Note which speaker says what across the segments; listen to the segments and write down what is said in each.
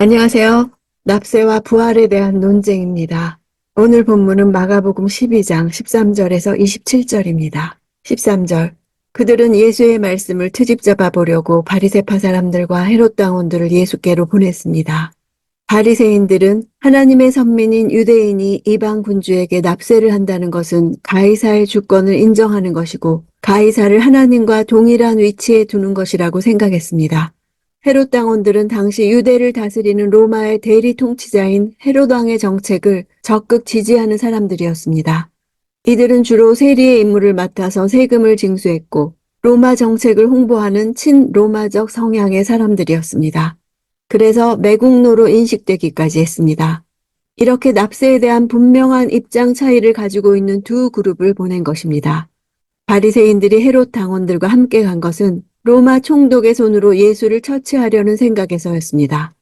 Speaker 1: 안녕하세요. 납세와 부활에 대한 논쟁입니다. 오늘 본문은 마가복음 12장 13절에서 27절입니다. 13절 그들은 예수의 말씀을 트집 잡아 보려고 바리새파 사람들과 헤롯 당원들을 예수께로 보냈습니다. 바리새인들은 하나님의 선민인 유대인이 이방 군주에게 납세를 한다는 것은 가이사의 주권을 인정하는 것이고 가이사를 하나님과 동일한 위치에 두는 것이라고 생각했습니다. 헤롯 당원들은 당시 유대를 다스리는 로마의 대리 통치자인 헤롯 왕의 정책을 적극 지지하는 사람들이었습니다. 이들은 주로 세리의 임무를 맡아서 세금을 징수했고 로마 정책을 홍보하는 친로마적 성향의 사람들이었습니다. 그래서 매국노로 인식되기까지 했습니다. 이렇게 납세에 대한 분명한 입장 차이를 가지고 있는 두 그룹을 보낸 것입니다. 바리새인들이 헤롯 당원들과 함께 간 것은 로마 총독의 손으로 예수를 처치하려는 생각에서였습니다.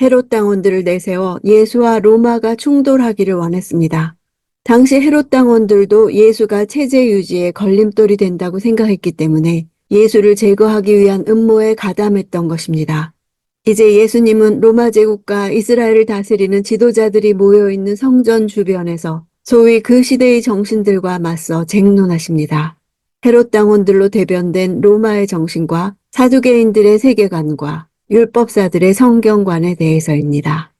Speaker 1: 헤롯 당원들을 내세워 예수와 로마가 충돌하기를 원했습니다. 당시 헤롯 당원들도 예수가 체제 유지에 걸림돌이 된다고 생각했기 때문에 예수를 제거하기 위한 음모에 가담했던 것입니다. 이제 예수님은 로마 제국과 이스라엘을 다스리는 지도자들이 모여 있는 성전 주변에서 소위 그 시대의 정신들과 맞서 쟁론하십니다. 헤롯 당원들로 대변된 로마의 정신과 사두개인들의 세계관과 율법사들의 성경관에 대해서입니다.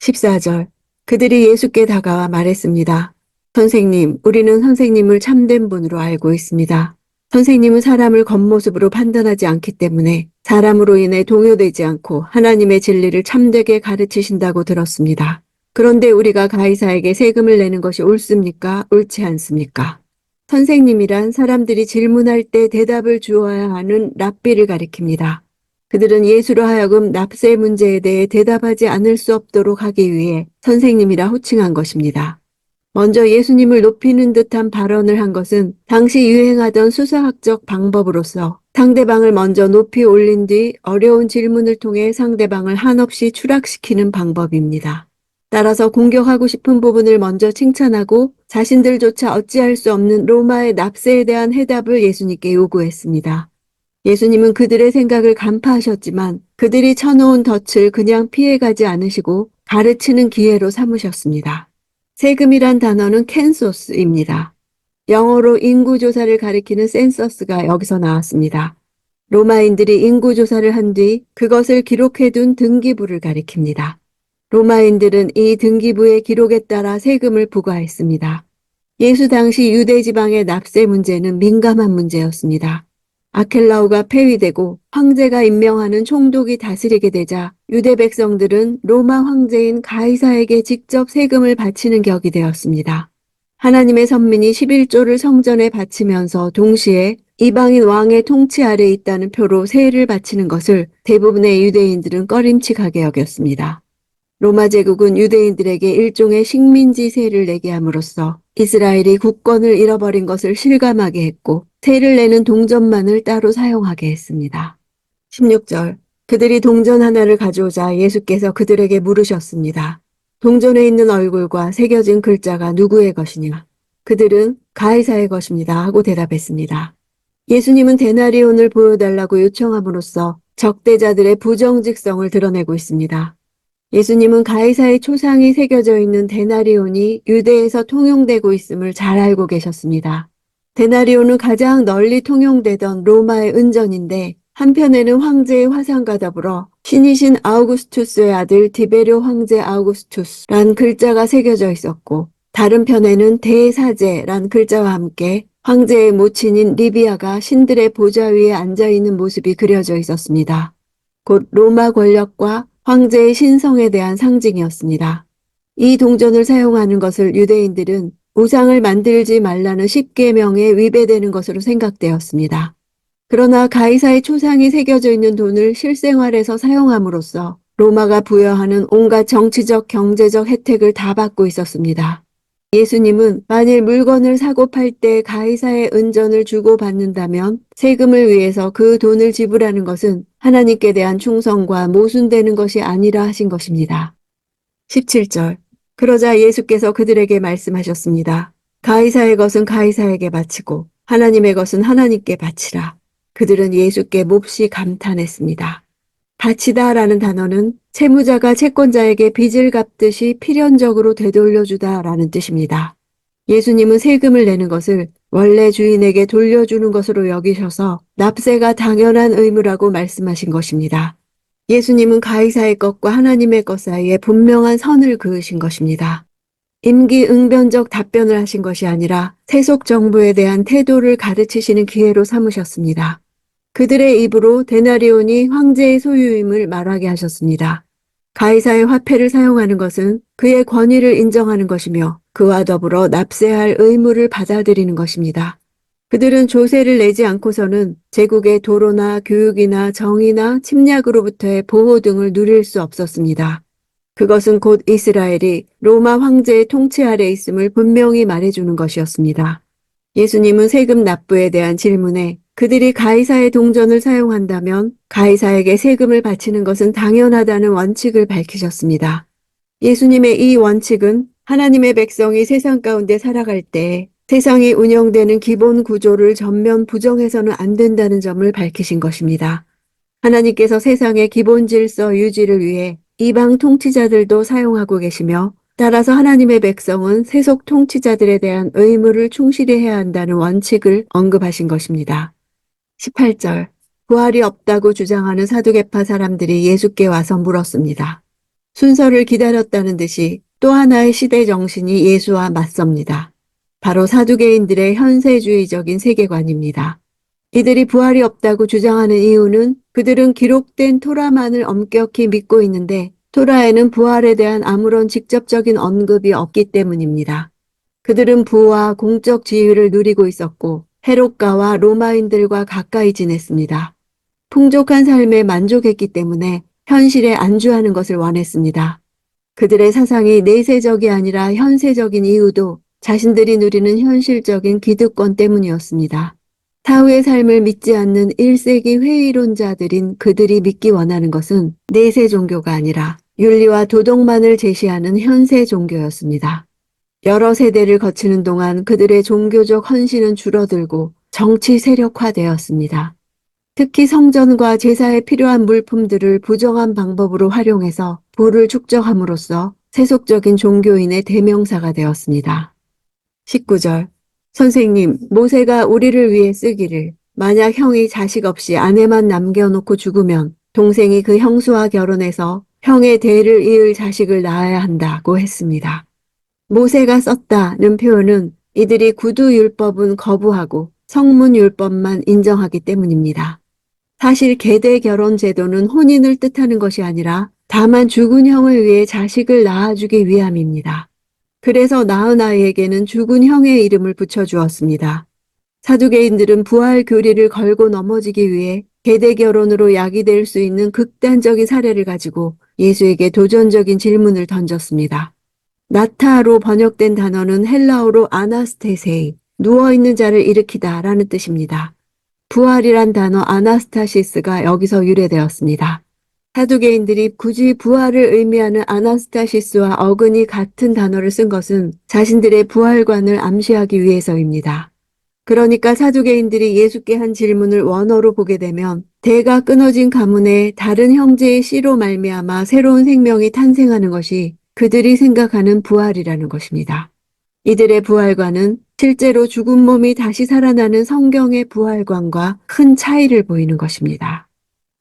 Speaker 1: 14절 그들이 예수께 다가와 말했습니다. 선생님, 우리는 선생님을 참된 분으로 알고 있습니다. 선생님은 사람을 겉모습으로 판단하지 않기 때문에 사람으로 인해 동요되지 않고 하나님의 진리를 참되게 가르치신다고 들었습니다. 그런데 우리가 가이사에게 세금을 내는 것이 옳습니까? 옳지 않습니까? 선생님이란 사람들이 질문할 때 대답을 주어야 하는 랍비를 가리킵니다. 그들은 예수로 하여금 납세 문제에 대해 대답하지 않을 수 없도록 하기 위해 선생님이라 호칭한 것입니다. 먼저 예수님을 높이는 듯한 발언을 한 것은 당시 유행하던 수사학적 방법으로서 상대방을 먼저 높이 올린 뒤 어려운 질문을 통해 상대방을 한없이 추락시키는 방법입니다. 따라서 공격하고 싶은 부분을 먼저 칭찬하고 자신들조차 어찌할 수 없는 로마의 납세에 대한 해답을 예수님께 요구했습니다. 예수님은 그들의 생각을 간파하셨지만 그들이 쳐놓은 덫을 그냥 피해가지 않으시고 가르치는 기회로 삼으셨습니다. 세금이란 단어는 캔소스입니다. 영어로 인구조사를 가리키는 센서스가 여기서 나왔습니다. 로마인들이 인구조사를 한 뒤 그것을 기록해둔 등기부를 가리킵니다. 로마인들은 이 등기부의 기록에 따라 세금을 부과했습니다. 예수 당시 유대 지방의 납세 문제는 민감한 문제였습니다. 아켈라우가 폐위되고 황제가 임명하는 총독이 다스리게 되자 유대 백성들은 로마 황제인 가이사에게 직접 세금을 바치는 격이 되었습니다. 하나님의 선민이 11조를 성전에 바치면서 동시에 이방인 왕의 통치 아래 있다는 표로 세를 바치는 것을 대부분의 유대인들은 꺼림칙하게 여겼습니다. 로마 제국은 유대인들에게 일종의 식민지세를 내게 함으로써 이스라엘이 국권을 잃어버린 것을 실감하게 했고 세를 내는 동전만을 따로 사용하게 했습니다. 16절 그들이 동전 하나를 가져오자 예수께서 그들에게 물으셨습니다. 동전에 있는 얼굴과 새겨진 글자가 누구의 것이냐? 그들은 가이사의 것입니다 하고 대답했습니다. 예수님은 데나리온을 보여달라고 요청함으로써 적대자들의 부정직성을 드러내고 있습니다. 예수님은 가이사의 초상이 새겨져 있는 데나리온이 유대에서 통용되고 있음을 잘 알고 계셨습니다. 데나리온은 가장 널리 통용되던 로마의 은전인데 한편에는 황제의 화상과 더불어 신이신 아우구스투스의 아들 디베료 황제 아우구스투스란 글자가 새겨져 있었고 다른 편에는 대사제란 글자와 함께 황제의 모친인 리비아가 신들의 보좌 위에 앉아 있는 모습이 그려져 있었습니다. 곧 로마 권력과 황제의 신성에 대한 상징이었습니다. 이 동전을 사용하는 것을 유대인들은 우상을 만들지 말라는 십계명에 위배되는 것으로 생각되었습니다. 그러나 가이사의 초상이 새겨져 있는 돈을 실생활에서 사용함으로써 로마가 부여하는 온갖 정치적, 경제적 혜택을 다 받고 있었습니다. 예수님은 만일 물건을 사고 팔 때 가이사의 은전을 주고 받는다면 세금을 위해서 그 돈을 지불하는 것은 하나님께 대한 충성과 모순되는 것이 아니라 하신 것입니다. 17절 그러자 예수께서 그들에게 말씀하셨습니다. 가이사의 것은 가이사에게 바치고 하나님의 것은 하나님께 바치라. 그들은 예수께 몹시 감탄했습니다. 바치다라는 단어는 채무자가 채권자에게 빚을 갚듯이 필연적으로 되돌려주다라는 뜻입니다. 예수님은 세금을 내는 것을 원래 주인에게 돌려주는 것으로 여기셔서 납세가 당연한 의무라고 말씀하신 것입니다. 예수님은 가이사의 것과 하나님의 것 사이에 분명한 선을 그으신 것입니다. 임기응변적 답변을 하신 것이 아니라 세속 정부에 대한 태도를 가르치시는 기회로 삼으셨습니다. 그들의 입으로 데나리온이 황제의 소유임을 말하게 하셨습니다. 가이사의 화폐를 사용하는 것은 그의 권위를 인정하는 것이며 그와 더불어 납세할 의무를 받아들이는 것입니다. 그들은 조세를 내지 않고서는 제국의 도로나 교육이나 정의나 침략으로부터의 보호 등을 누릴 수 없었습니다. 그것은 곧 이스라엘이 로마 황제의 통치 아래 있음을 분명히 말해주는 것이었습니다. 예수님은 세금 납부에 대한 질문에 그들이 가이사의 동전을 사용한다면 가이사에게 세금을 바치는 것은 당연하다는 원칙을 밝히셨습니다. 예수님의 이 원칙은 하나님의 백성이 세상 가운데 살아갈 때 세상이 운영되는 기본 구조를 전면 부정해서는 안 된다는 점을 밝히신 것입니다. 하나님께서 세상의 기본 질서 유지를 위해 이방 통치자들도 사용하고 계시며 따라서 하나님의 백성은 세속 통치자들에 대한 의무를 충실히 해야 한다는 원칙을 언급하신 것입니다. 18절 부활이 없다고 주장하는 사두개파 사람들이 예수께 와서 물었습니다. 순서를 기다렸다는 듯이 또 하나의 시대 정신이 예수와 맞섭니다. 바로 사두개인들의 현세주의적인 세계관입니다. 이들이 부활이 없다고 주장하는 이유는 그들은 기록된 토라만을 엄격히 믿고 있는데 토라에는 부활에 대한 아무런 직접적인 언급이 없기 때문입니다. 그들은 부와 공적 지위를 누리고 있었고 헤롯가와 로마인들과 가까이 지냈습니다. 풍족한 삶에 만족했기 때문에 현실에 안주하는 것을 원했습니다. 그들의 사상이 내세적이 아니라 현세적인 이유도 자신들이 누리는 현실적인 기득권 때문이었습니다. 사후의 삶을 믿지 않는 1세기 회의론자들인 그들이 믿기 원하는 것은 내세 종교가 아니라 윤리와 도덕만을 제시하는 현세 종교였습니다. 여러 세대를 거치는 동안 그들의 종교적 헌신은 줄어들고 정치 세력화되었습니다. 특히 성전과 제사에 필요한 물품들을 부정한 방법으로 활용해서 부를 축적함으로써 세속적인 종교인의 대명사가 되었습니다. 19절 선생님, 모세가 우리를 위해 쓰기를 만약 형이 자식 없이 아내만 남겨놓고 죽으면 동생이 그 형수와 결혼해서 형의 대를 이을 자식을 낳아야 한다고 했습니다. 모세가 썼다는 표현은 이들이 구두율법은 거부하고 성문율법만 인정하기 때문입니다. 사실 계대 결혼 제도는 혼인을 뜻하는 것이 아니라 다만 죽은 형을 위해 자식을 낳아주기 위함입니다. 그래서 낳은 아이에게는 죽은 형의 이름을 붙여주었습니다. 사두개인들은 부활 교리를 걸고 넘어지기 위해 계대 결혼으로 약이 될 수 있는 극단적인 사례를 가지고 예수에게 도전적인 질문을 던졌습니다. 나타로 번역된 단어는 헬라어로 아나스테세이, 누워있는 자를 일으키다 라는 뜻입니다. 부활이란 단어 아나스타시스가 여기서 유래되었습니다. 사두개인들이 굳이 부활을 의미하는 아나스타시스와 어근이 같은 단어를 쓴 것은 자신들의 부활관을 암시하기 위해서입니다. 그러니까 사두개인들이 예수께 한 질문을 원어로 보게 되면 대가 끊어진 가문에 다른 형제의 씨로 말미암아 새로운 생명이 탄생하는 것이 그들이 생각하는 부활이라는 것입니다. 이들의 부활관은 실제로 죽은 몸이 다시 살아나는 성경의 부활관과 큰 차이를 보이는 것입니다.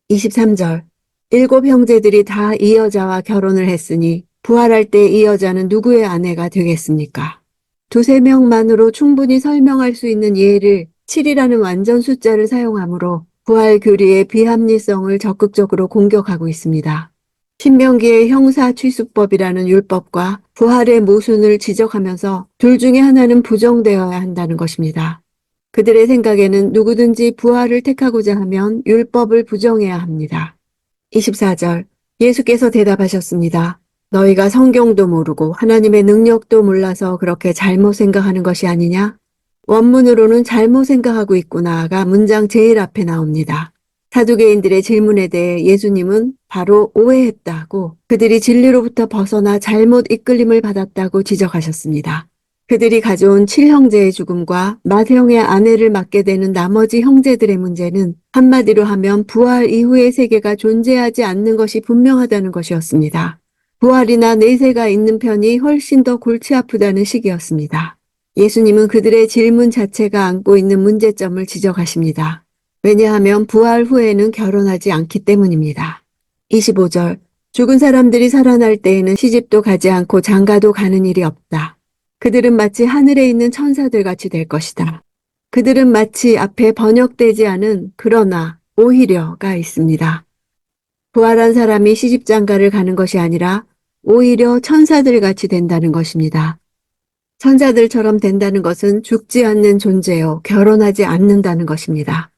Speaker 1: 23절 일곱 형제들이 다 이 여자와 결혼을 했으니 부활할 때 이 여자는 누구의 아내가 되겠습니까? 두세 명만으로 충분히 설명할 수 있는 예를 7이라는 완전 숫자를 사용하므로 부활 교리의 비합리성을 적극적으로 공격하고 있습니다. 신명기의 형사 취수법이라는 율법과 부활의 모순을 지적하면서 둘 중에 하나는 부정되어야 한다는 것입니다. 그들의 생각에는 누구든지 부활을 택하고자 하면 율법을 부정해야 합니다. 24절 예수께서 대답하셨습니다. 너희가 성경도 모르고 하나님의 능력도 몰라서 그렇게 잘못 생각하는 것이 아니냐? 원문으로는 잘못 생각하고 있구나가 문장 제일 앞에 나옵니다. 사두개인들의 질문에 대해 예수님은 바로 오해했다고 그들이 진리로부터 벗어나 잘못 이끌림을 받았다고 지적하셨습니다. 그들이 가져온 칠형제의 죽음과 맏형의 아내를 맡게 되는 나머지 형제들의 문제는 한마디로 하면 부활 이후의 세계가 존재하지 않는 것이 분명하다는 것이었습니다. 부활이나 내세가 있는 편이 훨씬 더 골치 아프다는 시기였습니다. 예수님은 그들의 질문 자체가 안고 있는 문제점을 지적하십니다. 왜냐하면 부활 후에는 결혼하지 않기 때문입니다. 25절 죽은 사람들이 살아날 때에는 시집도 가지 않고 장가도 가는 일이 없다. 그들은 마치 하늘에 있는 천사들 같이 될 것이다. 그들은 마치 앞에 번역되지 않은 그러나 오히려가 있습니다. 부활한 사람이 시집장가를 가는 것이 아니라 오히려 천사들 같이 된다는 것입니다. 천사들처럼 된다는 것은 죽지 않는 존재요, 결혼하지 않는다는 것입니다.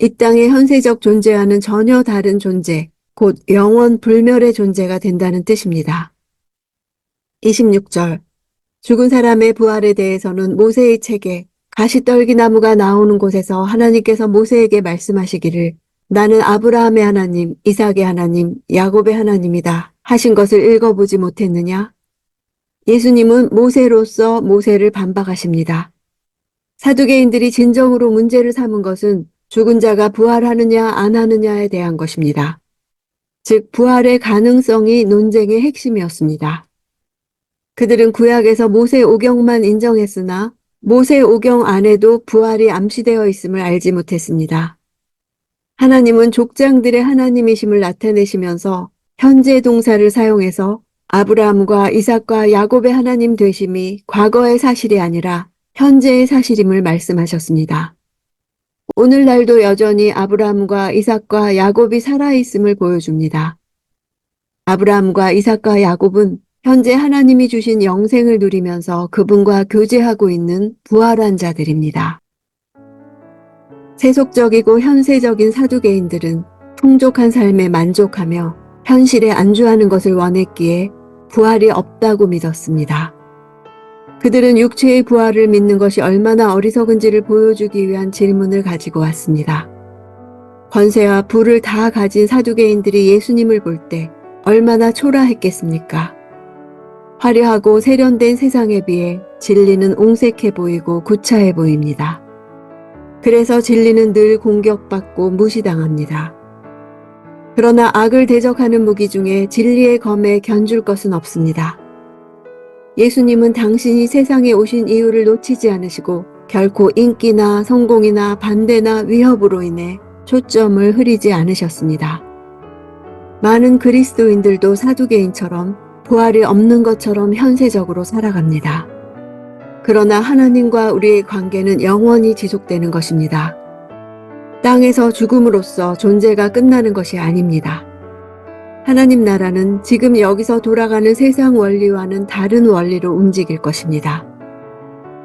Speaker 1: 이 땅의 현세적 존재와는 전혀 다른 존재, 곧 영원 불멸의 존재가 된다는 뜻입니다. 26절 죽은 사람의 부활에 대해서는 모세의 책에 가시떨기 나무가 나오는 곳에서 하나님께서 모세에게 말씀하시기를 나는 아브라함의 하나님, 이삭의 하나님, 야곱의 하나님이다 하신 것을 읽어보지 못했느냐? 예수님은 모세로서 모세를 반박하십니다. 사두개인들이 진정으로 문제를 삼은 것은 죽은 자가 부활하느냐 안 하느냐에 대한 것입니다. 즉 부활의 가능성이 논쟁의 핵심이었습니다. 그들은 구약에서 모세 오경만 인정했으나 모세 오경 안에도 부활이 암시되어 있음을 알지 못했습니다. 하나님은 족장들의 하나님이심을 나타내시면서 현재 동사를 사용해서 아브라함과 이삭과 야곱의 하나님 되심이 과거의 사실이 아니라 현재의 사실임을 말씀하셨습니다. 오늘날도 여전히 아브라함과 이삭과 야곱이 살아있음을 보여줍니다. 아브라함과 이삭과 야곱은 현재 하나님이 주신 영생을 누리면서 그분과 교제하고 있는 부활한 자들입니다. 세속적이고 현세적인 사두개인들은 풍족한 삶에 만족하며 현실에 안주하는 것을 원했기에 부활이 없다고 믿었습니다. 그들은 육체의 부활을 믿는 것이 얼마나 어리석은지를 보여주기 위한 질문을 가지고 왔습니다. 권세와 부를 다 가진 사두개인들이 예수님을 볼 때 얼마나 초라했겠습니까? 화려하고 세련된 세상에 비해 진리는 옹색해 보이고 구차해 보입니다. 그래서 진리는 늘 공격받고 무시당합니다. 그러나 악을 대적하는 무기 중에 진리의 검에 견줄 것은 없습니다. 예수님은 당신이 세상에 오신 이유를 놓치지 않으시고 결코 인기나 성공이나 반대나 위협으로 인해 초점을 흐리지 않으셨습니다. 많은 그리스도인들도 사두개인처럼 부활이 없는 것처럼 현세적으로 살아갑니다. 그러나 하나님과 우리의 관계는 영원히 지속되는 것입니다. 땅에서 죽음으로써 존재가 끝나는 것이 아닙니다. 하나님 나라는 지금 여기서 돌아가는 세상 원리와는 다른 원리로 움직일 것입니다.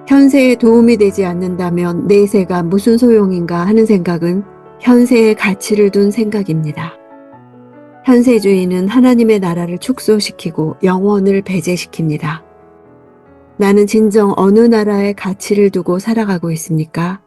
Speaker 1: 현세에 도움이 되지 않는다면 내세가 무슨 소용인가 하는 생각은 현세에 가치를 둔 생각입니다. 현세주의는 하나님의 나라를 축소시키고 영원을 배제시킵니다. 나는 진정 어느 나라에 가치를 두고 살아가고 있습니까?